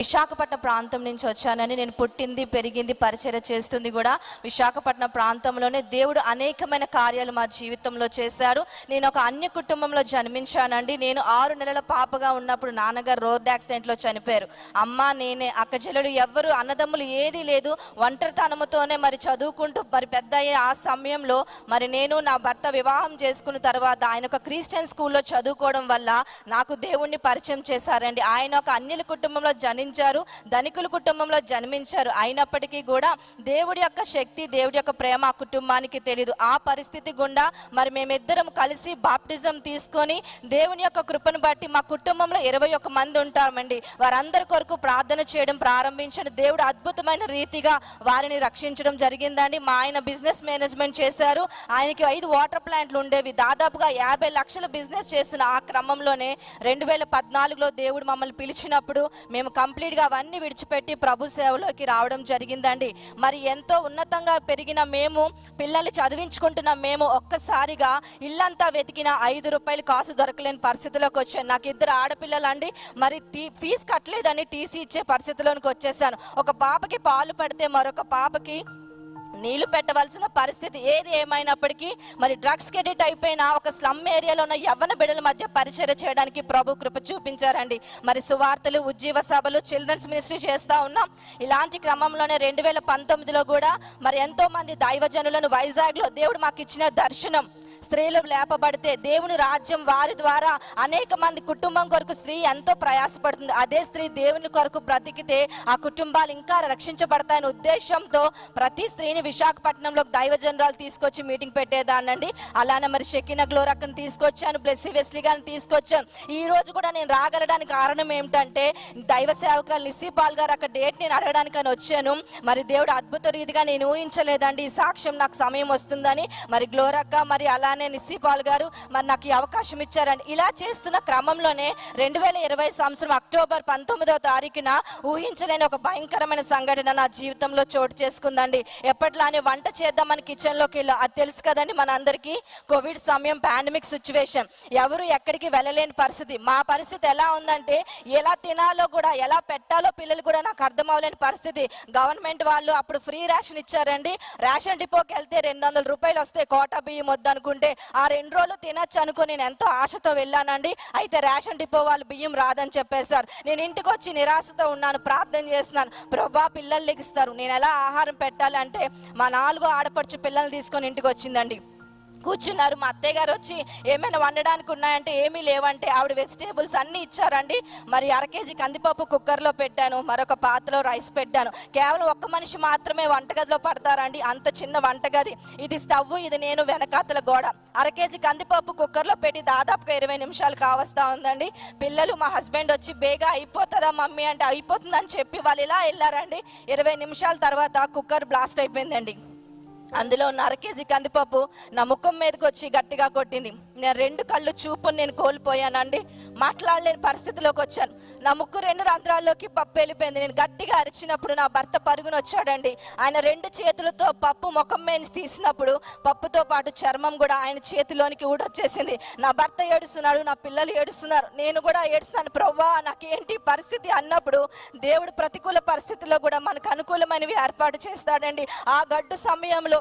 విశాఖపట్నం ప్రాంతం నుంచి వచ్చానని నేను పుట్టింది పెరిగింది పరిచయం చేస్తుంది కూడా విశాఖపట్నం ప్రాంతంలోనే. దేవుడు అనేకమైన కార్యాలు మా జీవితంలో చేశాడు నేను ఒక అన్య కుటుంబంలో జన్మించానండి. నేను ఆరు నెలల పాపగా ఉన్నప్పుడు నాన్నగారు రోడ్ యాక్సిడెంట్లో చనిపోయారు. అమ్మ నేనే అక్కజల్లుడు ఎవ్వరు అన్నదమ్ములు ఏదీ లేదు. ఒంటరితనముతోనే మరి చదువుకుంటూ మరి పెద్ద అయ్యే ఆ సమయంలో మరి నేను నా భర్త వివాహం చేసుకున్న తర్వాత ఆయన ఒక క్రిస్టియన్ స్కూల్లో చదువుకోవడం వల్ల నాకు దేవుణ్ణి పరిచయం చేశారండి. ఆయన ఒక అన్యుల కుటుంబంలో జనించారు ధనికుల కుటుంబంలో జన్మించారు. అయినప్పటికీ కూడా దేవుడి యొక్క శక్తి దేవుడి యొక్క ప్రేమ ఆ కుటుంబానికి తెలియదు ఆ పరిస్థితి గుండా మరి మేమిద్దరం కలిసి బాప్టిజం తీసుకొని దేవుని యొక్క కృపను బట్టి మా కుటుంబంలో ఇరవై ఒక్క మంది ఉంటామండి. వారందరి కొరకు ప్రార్థన చేయడం ప్రారంభించిన దేవుడు అద్భుతమైన రీతిగా వారిని రక్షించడం జరిగిందండి. మా ఆయన బిజినెస్ మేనేజ్మెంట్ చేశారు. ఆయనకి ఐదు వాటర్ ప్లాంట్లు ఉండేవి. దాదాపుగా యాభై లక్షల బిజినెస్ చేస్తున్న ఆ క్రమంలోనే రెండు వేల పద్నాలుగులో దేవుడు మమ్మల్ని పిలిచినప్పుడు మేము కంప్లీట్గా అవన్నీ విడిచిపెట్టి ప్రభు సేవలోకి రావడం జరిగిందండి. మరి ఎంతో ఉన్నతంగా పెరిగిన మేము పిల్లల్ని చదివించుకుంటున్న మేము ఒక్కసారిగా ఇల్లంతా వెతికిన ఐదు రూపాయలు కాసు దొరకలేని పరిస్థితిలోకి వచ్చాను. నాకు ఇద్దరు ఆడపిల్లలండి. మరి టీ ఫీజు కట్టలేదని టీసీ ఇచ్చే పరిస్థితిలోనికి వచ్చేసాను. ఒక పాపకి పాలు పడితే మరొక పాపకి నీళ్ళు పెట్టవలసిన పరిస్థితి ఏది ఏమైనప్పటికీ మరి డ్రగ్స్ కెడిట్ అయిపోయిన ఒక స్లమ్ ఏరియాలో ఉన్న యవ్వన బిడ్డల మధ్య పరిచయం చేయడానికి ప్రభు కృప చూపించారండి. మరి సువార్తలు ఉజ్జీవ సభలు చిల్డ్రన్స్ మినిస్ట్రీ చేస్తా ఉన్నాం. ఇలాంటి క్రమంలోనే రెండు వేల పంతొమ్మిదిలో కూడా మరి ఎంతో మంది దైవజనులను వైజాగ్లో దేవుడు మాకు ఇచ్చిన దర్శనం స్త్రీలు లేపబడితే దేవుని రాజ్యం వారి ద్వారా అనేక మంది కుటుంబం కొరకు స్త్రీ ఎంతో ప్రయాసపడుతుంది. అదే స్త్రీ దేవుని కొరకు బ్రతికితే ఆ కుటుంబాలు ఇంకా రక్షించబడతాయనే ఉద్దేశంతో ప్రతి స్త్రీని విశాఖపట్నంలో దైవజనరాలు తీసుకొచ్చి మీటింగ్ పెట్టేదానండి అలానే మరి షెకిన గ్లోరక్ని తీసుకొచ్చాను బ్లెస్సీ వెస్లీ గారిని తీసుకొచ్చాను. ఈ రోజు కూడా నేను రాగలడానికి కారణం ఏమిటంటే దైవ సేవకురాలు నిస్సిపాల్ గారు అక్కడ డేట్ నేను అడగడానికని వచ్చాను. మరి దేవుడు అద్భుత రీతిగా నేను ఊహించలేదండి. ఈ సాక్ష్యం నాకు సమయం వస్తుందని. మరి గ్లోరక్క మరి అలా అలానే నిస్సిపాల్ గారు మరి నాకు ఈ అవకాశం ఇచ్చారండి. ఇలా చేస్తున్న క్రమంలోనే రెండు వేల ఇరవై సంవత్సరం అక్టోబర్ పంతొమ్మిదవ తారీఖున ఊహించలేని ఒక భయంకరమైన సంఘటన నా జీవితంలో చోటు చేసుకుందండి. ఎప్పట్లానే వంట చేద్దామని కిచెన్లోకి వెళ్ళా. అది తెలుసు కదండి మన అందరికీ కోవిడ్ సమయం పాండమిక్ సిచ్యువేషన్. ఎవరు ఎక్కడికి వెళ్ళలేని పరిస్థితి. మా పరిస్థితి ఎలా ఉందంటే ఎలా తినాలో కూడా ఎలా పెట్టాలో పిల్లలు కూడా నాకు అర్థం అవ్వలేని పరిస్థితి. గవర్నమెంట్ వాళ్ళు అప్పుడు ఫ్రీ రేషన్ ఇచ్చారండి. రేషన్ డిపోకి వెళ్తే రెండు వందల రూపాయలు వస్తే కోటా బియ్యం వద్దనుకుంటే ఆ రెండు రోజులు తినొచ్చు అనుకుని నేను ఎంతో ఆశతో వెళ్ళానండి. అయితే రేషన్ డిపో వాళ్ళు బియ్యం రాదని చెప్పేశారు. నేను ఇంటికి వచ్చి నిరాశతో ఉన్నాను ప్రార్థన చేస్తున్నాను. ప్రభా పిల్లలు లెగిస్తారు నేను ఎలా ఆహారం పెట్టాలి అంటే మా నాలుగో ఆడపడుచు పిల్లల్ని తీసుకొని ఇంటికి వచ్చిందండి కూర్చున్నారు. మా అత్తయ్య గారు వచ్చి ఏమైనా వండడానికి ఉన్నాయంటే ఏమీ లేవంటే ఆవిడ వెజిటేబుల్స్ అన్నీ ఇచ్చారండి. మరి అర కేజీ కందిపప్పు కుక్కర్లో పెట్టాను మరొక పాత్రలో రైస్ పెట్టాను. కేవలం ఒక్క మనిషి మాత్రమే వంటగదిలో పడతారండి. అంత చిన్న వంటగది. ఇది స్టవ్ ఇది నేను వెనకాతల గోడ. అర కేజీ కందిపప్పు కుక్కర్లో పెట్టి దాదాపుగా ఇరవై నిమిషాలు కావస్తా ఉందండి. పిల్లలు మా హస్బెండ్ వచ్చి బేగా అయిపోతుందా మమ్మీ? అంటే అయిపోతుందని చెప్పి వాళ్ళు ఇలా వెళ్ళారండి. ఇరవై నిమిషాల తర్వాత కుక్కర్ బ్లాస్ట్ అయిపోయిందండి. అందులో ఉన్న అర కేజీ కందిపప్పు నా ముఖం మీదకి వచ్చి గట్టిగా కొట్టింది. నేను రెండు కళ్ళు చూపుని నేను కోల్పోయానండి. మాట్లాడలేని పరిస్థితిలోకి వచ్చాను. నా ముక్కు రెండు రంధ్రాల్లోకి పప్పు వెళ్ళిపోయింది. నేను గట్టిగా అరిచినప్పుడు నా భర్త పరుగున వచ్చాడండి. ఆయన రెండు చేతులతో పప్పు ముఖం మీద తీసినప్పుడు పప్పుతో పాటు చర్మం కూడా ఆయన చేతిలోనికి ఊడొచ్చేసింది. నా భర్త ఏడుస్తున్నాడు నా పిల్లలు ఏడుస్తున్నారు. నేను కూడా ఏడుస్తున్నాను ప్రవ్వా నాకేంటి పరిస్థితి? అన్నప్పుడు దేవుడు ప్రతికూల పరిస్థితుల్లో కూడా మనకు అనుకూలమైనవి ఏర్పాటు చేస్తాడండి. ఆ గడ్డు సమయంలో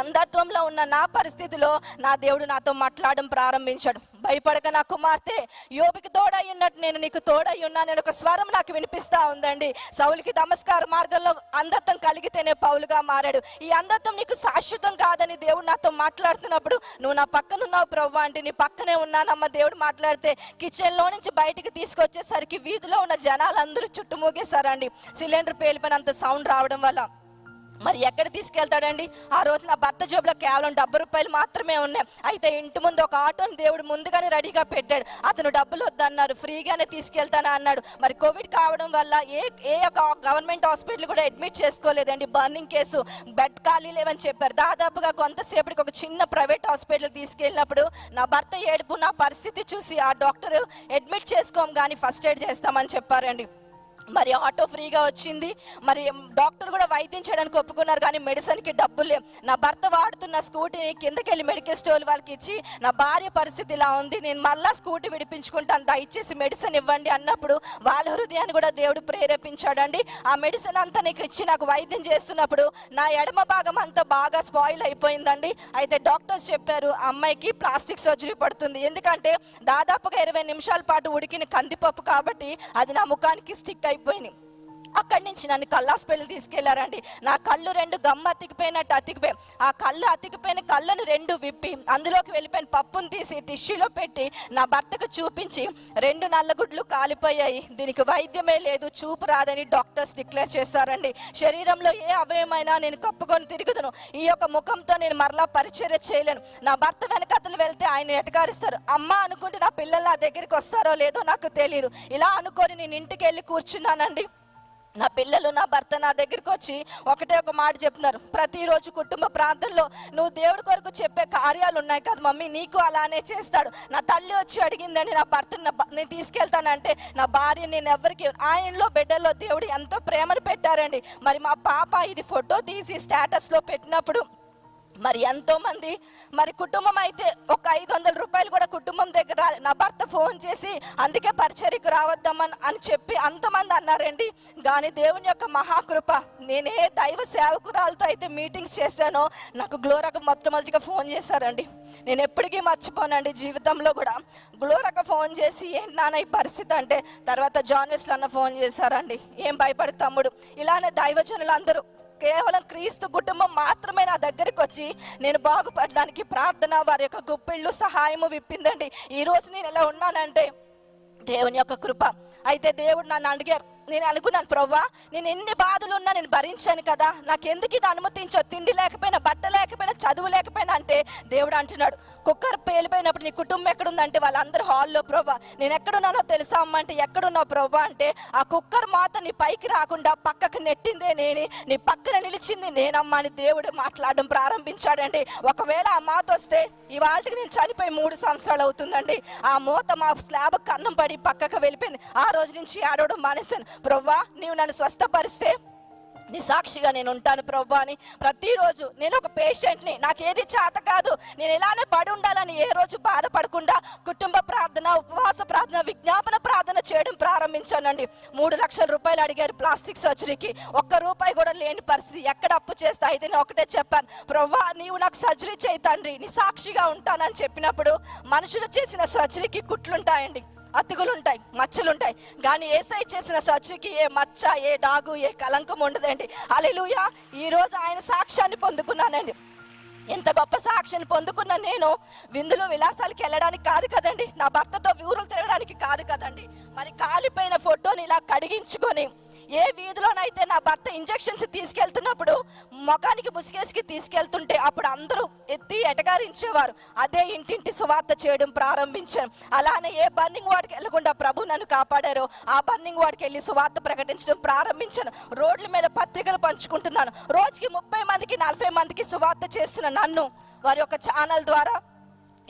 అంధత్వంలో ఉన్న నా పరిస్థితిలో నా దేవుడు నాతో మాట్లాడడం ప్రారంభించాడు. భయపడక నా కుమార్తె యోబికి తోడై ఉన్నట్టు నేను నీకు తోడై ఉన్నానని ఒక స్వరం నాకు వినిపిస్తా ఉందండి. సౌలికి నమస్కార మార్గంలో అంధత్వం కలిగితేనే పౌలుగా మారాడు. ఈ అంధత్వం నీకు శాశ్వతం కాదని దేవుడు నాతో మాట్లాడుతున్నప్పుడు నువ్వు నా పక్కన ఉన్నావు ప్రవ్వ అంటే నీ పక్కనే ఉన్నానమ్మ దేవుడు మాట్లాడితే కిచెన్లో నుంచి బయటికి తీసుకొచ్చేసరికి వీధిలో ఉన్న జనాలు అందరూ చుట్టుమూగేశారండి. సిలిండర్ పేలిపోయినంత సౌండ్ రావడం వల్ల. మరి ఎక్కడ తీసుకెళ్తాడండి? ఆ రోజు నా భర్త జేబులో కేవలం డెబ్బై రూపాయలు మాత్రమే ఉన్నాయి. అయితే ఇంటి ముందు ఒక ఆటోని దేవుడు ముందుగానే రెడీగా పెట్టాడు. అతను డబ్బులు వద్దన్నారు. ఫ్రీగానే తీసుకెళ్తానా అన్నాడు. మరి కోవిడ్ కావడం వల్ల ఏ ఏ ఒక గవర్నమెంట్ హాస్పిటల్ కూడా అడ్మిట్ చేసుకోలేదండి. Burning case. బెడ్ ఖాళీ లేవని చెప్పారు. దాదాపుగా కొంతసేపటికి ఒక చిన్న ప్రైవేట్ హాస్పిటల్ తీసుకెళ్ళినప్పుడు నా భర్త ఏడుపు నా పరిస్థితి చూసి ఆ డాక్టర్ అడ్మిట్ చేసుకోం కానీ ఫస్ట్ ఎయిడ్ చేస్తామని చెప్పారండి. మరి ఆటో ఫ్రీగా వచ్చింది. మరి డాక్టర్ కూడా వైద్యం చేయడానికి ఒప్పుకున్నారు కానీ మెడిసిన్కి డబ్బులు లేవు. నా భర్త వాడుతున్న స్కూటీని కిందకి వెళ్ళి మెడికల్ స్టోర్ వాళ్ళకి ఇచ్చి నా భార్య పరిస్థితి ఇలా ఉంది నేను మళ్ళా స్కూటీ విడిపించుకుంటాను దయచేసి మెడిసిన్ ఇవ్వండి అన్నప్పుడు వాళ్ళ హృదయాన్ని కూడా దేవుడు ప్రేరేపించాడండి. ఆ మెడిసిన్ అంతా నీకు ఇచ్చి నాకు వైద్యం చేస్తున్నప్పుడు నా ఎడమ భాగం అంతా బాగా స్పాయిల్ అయిపోయిందండి. అయితే డాక్టర్స్ చెప్పారు అమ్మాయికి ప్లాస్టిక్ సర్జరీ పడుతుంది. ఎందుకంటే దాదాపుగా ఇరవై నిమిషాల పాటు ఉడికిన కందిపప్పు కాబట్టి అది నా ముఖానికి స్టిక్ అయిపోయినాయి. అక్కడి నుంచి నన్ను కల్లాస్పల్లి తీసుకెళ్ళారండి. నా కళ్ళు రెండు గమ్మ అతికిపోయినట్టు అతికిపోయి ఆ కళ్ళు అతికిపోయిన కళ్ళను రెండు విప్పి అందులోకి వెళ్ళిపోయిన పప్పును తీసి టిష్యూలో పెట్టి నా భర్తకు చూపించి రెండు నల్లగుడ్లు కాలిపోయాయి. దీనికి వైద్యమే లేదు చూపు రాదని డాక్టర్స్ డిక్లేర్ చేశారండి. శరీరంలో ఏ అవయమైనా నేను కప్పుకొని తిరుగుదును. ఈ యొక్క ముఖంతో నేను మరలా పరిచర్య చేయలేను. నా భర్త వెనకతలు వెళ్తే ఆయన ఎటకారిస్తారు అమ్మ అనుకుంటే నా పిల్లలు నా దగ్గరికి వస్తారో లేదో నాకు తెలియదు ఇలా అనుకొని నేను ఇంటికి వెళ్ళి కూర్చున్నానండి. నా పిల్లలు నా భర్త నా దగ్గరికి వచ్చి ఒకటే ఒక మాట చెప్తున్నారు. ప్రతిరోజు కుటుంబ ప్రాంతంలో నువ్వు దేవుడి కొరకు చెప్పే కార్యాలు ఉన్నాయి కదా మమ్మీ నీకు అలానే చేస్తాడు. నా తల్లి వచ్చి అడిగిందని నా భర్తను నేను తీసుకెళ్తానంటే నా భార్య నేను ఎవరికి ఆయనలో బిడ్డల్లో దేవుడు ఎంతో ప్రేమను పెట్టారండి. మరి మా పాప ఇది ఫోటో తీసి స్టేటస్లో పెట్టినప్పుడు మరి ఎంతోమంది మరి కుటుంబం అయితే ఒక ఐదు వందల రూపాయలు కుటుంబం దగ్గర నా భర్త ఫోన్ చేసి అందుకే పరిచర్యకు రావద్దామని అని చెప్పి అంతమంది అన్నారండి. కానీ దేవుని యొక్క మహాకృప నేనే దైవ సేవకురాలతో అయితే మీటింగ్స్ చేశానో నాకు గ్లోరక మొట్టమొదటిగా ఫోన్ చేశారండి. నేను ఎప్పటికీ మర్చిపోనండి జీవితంలో కూడా. గ్లోరక ఫోన్ చేసి ఏంటి నాన్న ఈ పరిస్థితి? అంటే తర్వాత జాన్ అన్న ఫోన్ చేశారండి. ఏం భయపడి తమ్ముడు? ఇలానే దైవజనులు అందరూ కేవలం క్రీస్తు కుటుంబం మాత్రమే నా దగ్గరికి వచ్చి నేను బాగుపడడానికి ప్రార్థన వారి యొక్క గుప్పిళ్ళు సహాయము విప్పిందండి. ఈరోజు నేను ఎలా ఉన్నానంటే దేవుని యొక్క కృప. అయితే దేవుడు నన్ను అడిగారు నేను అనుకున్నాను ప్రవ్వా నేను ఎన్ని బాధలు ఉన్నా నేను భరించాను కదా. నాకు ఎందుకు ఇది అనుమతించో? తిండి లేకపోయినా బట్ట లేకపోయినా చదువు లేకపోయినా అంటే దేవుడు అంటున్నాడు కుక్కర్ పేలిపోయినప్పుడు నీ కుటుంబం ఎక్కడుందంటే వాళ్ళందరూ హాల్లో ప్రభా నేను ఎక్కడున్నానో తెలుసా అమ్మ అంటే ఎక్కడున్నావు ప్రభా అంటే ఆ కుక్కర్ మాత నీ పైకి రాకుండా పక్కకు నెట్టిందే నేనే. నీ పక్కన నిలిచింది నేనమ్మా అని దేవుడు మాట్లాడడం ప్రారంభించాడండి. ఒకవేళ ఆ మాత వస్తే ఇవాళకి నేను చనిపోయి మూడు సంవత్సరాలు అవుతుందండి. ఆ మూత మా స్లాబ్ కన్నం పడి పక్కకు వెళ్ళిపోయింది. ఆ రోజు నుంచి ఆడవడం మానేశాను. ప్రవ్వా నీవు నన్ను స్వస్థపరిస్తే నీ సాక్షిగా నేను ఉంటాను ప్రభు అని ప్రతిరోజు నేను ఒక పేషెంట్ని నాకు ఏది చేత కాదు నేను ఇలానే పడి ఉండాలని ఏ రోజు బాధపడకుండా కుటుంబ ప్రార్థన ఉపవాస ప్రార్థన విజ్ఞాపన ప్రార్థన చేయడం ప్రారంభించానండి. మూడు లక్షల రూపాయలు అడిగారు ప్లాస్టిక్ సర్జరీకి. ఒక్క రూపాయి కూడా లేని పరిస్థితి. ఎక్కడ అప్పు చేస్తా? అయితే నేను ఒకటే చెప్పాను. ప్రవ్వా నీవు నాకు సర్జరీ చేయి తండ్రి నీ సాక్షిగా ఉంటానని చెప్పినప్పుడు మనుషులు చేసిన సర్జరీకి కుట్లుంటాయండి. అతుకులుంటాయి మచ్చలుంటాయి. కానీ ఏసై చేసిన సచ్చుకి ఏ మచ్చ ఏ డాగు ఏ కలంకం ఉండదండి. అలెలుయా ఈరోజు ఆయన సాక్ష్యాన్ని పొందుకున్నానండి. ఇంత గొప్ప సాక్షిని పొందుకున్న నేను విందులు విలాసాలకి వెళ్ళడానికి కాదు కదండి. నా భర్తతో ఊరులు తిరగడానికి కాదు కదండి. మరి కాలిపోయిన ఫోటోని ఇలా కడిగించుకొని ఏ వీధిలోనైతే నా భర్త ఇంజెక్షన్స్ తీసుకెళ్తున్నప్పుడు ముఖానికి ముసుగేసికి తీసుకెళ్తుంటే అప్పుడు అందరూ ఎత్తి ఎటగారించేవారు. అదే ఇంటింటి సువార్త చేయడం ప్రారంభించాను అలానే ఏ బర్నింగ్ వాడికి వెళ్ళకుండా ప్రభు నన్ను కాపాడారో ఆ బర్నింగ్ వాడికి వెళ్ళి సువార్త ప్రకటించడం ప్రారంభించాను. రోడ్ల మీద పత్రికలు పంచుకుంటున్నాను. రోజుకి ముప్పై మందికి నలభై మందికి సువార్త చేస్తున్న నన్ను వారి యొక్క ఛానల్ ద్వారా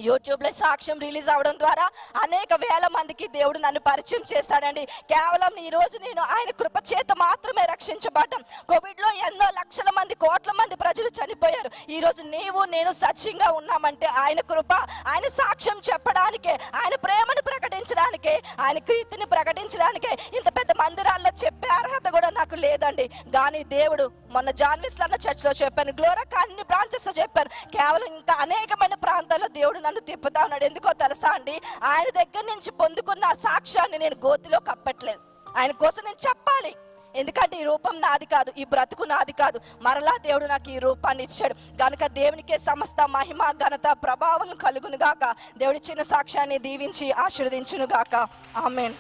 యూట్యూబ్లో సాక్ష్యం రిలీజ్ అవడం ద్వారా అనేక వేల మందికి దేవుడు నన్ను పరిచయం చేస్తాడండి. కేవలం ఈ రోజు నేను ఆయన కృప చేత మాత్రమే రక్షించబడ్డం. కోవిడ్లో ఎన్నో లక్షల మంది కోట్ల మంది ప్రజలు చనిపోయారు. ఈరోజు నీవు నేను సత్యంగా ఉన్నామంటే ఆయన కృప ఆయన సాక్ష్యం చెప్పడానికే ఆయన ప్రేమను ప్రకటించడానికే ఆయన కీర్తిని ప్రకటించడానికే ఇంత పెద్ద మందిరాల్లో చెప్పే అర్హత కూడా నాకు లేదండి. కానీ దేవుడు మొన్న జాన్విస్ అన్న చర్చ్లో చెప్పాను గ్లోరక్ అన్ని బ్రాంచెస్లో చెప్పాను. కేవలం ఇంకా అనేకమైన ప్రాంతాల్లో దేవుడు నన్ను తిప్పుతా ఉన్నాడు ఎందుకో తెలుసా అండి? ఆయన దగ్గర నుంచి పొందుకున్న సాక్ష్యాన్ని నేను గోతిలో కప్పట్లేదు. ఆయన కోసం నేను చెప్పాలి. ఎందుకంటే ఈ రూపం నాది కాదు ఈ బ్రతుకు నాది కాదు. మరలా దేవుడు నాకు ఈ రూపాన్ని ఇచ్చాడు. కనుక దేవునికే సమస్త మహిమ ఘనత ప్రభావం కలుగును గాక. దేవుడి చిన్న సాక్ష్యాన్ని దీవించి ఆశీర్వదించును గాక. ఆమెన్.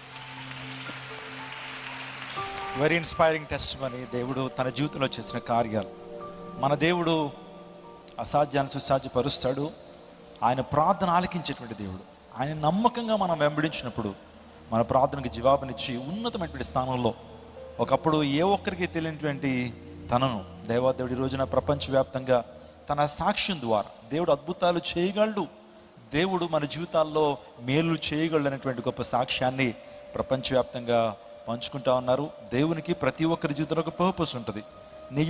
వెరీ ఇన్స్పైరింగ్ టెస్ట్ మరి దేవుడు తన జీవితంలో చేసిన కార్యాలు. మన దేవుడు అసాధ్యాన్ని సుసాధ్యపరుస్తాడు. ఆయన ప్రార్థన ఆలకించేటువంటి దేవుడు. ఆయన నమ్మకంగా మనం వెంబడించినప్పుడు మన ప్రార్థనకు జవాబునిచ్చి ఉన్నతమైనటువంటి స్థానంలో ఒకప్పుడు ఏ ఒక్కరికి తెలియనటువంటి తనను దేవాదేవుడి రోజున ప్రపంచవ్యాప్తంగా తన సాక్ష్యం ద్వారా దేవుడు అద్భుతాలు చేయగలడు. దేవుడు మన జీవితాల్లో మేలు చేయగలడు అనేటువంటి గొప్ప సాక్ష్యాన్ని ప్రపంచవ్యాప్తంగా పంచుకుంటా ఉన్నారు. దేవునికి ప్రతి ఒక్కరి జీవితంలో ఒక పర్పస్ ఉంటుంది. నీ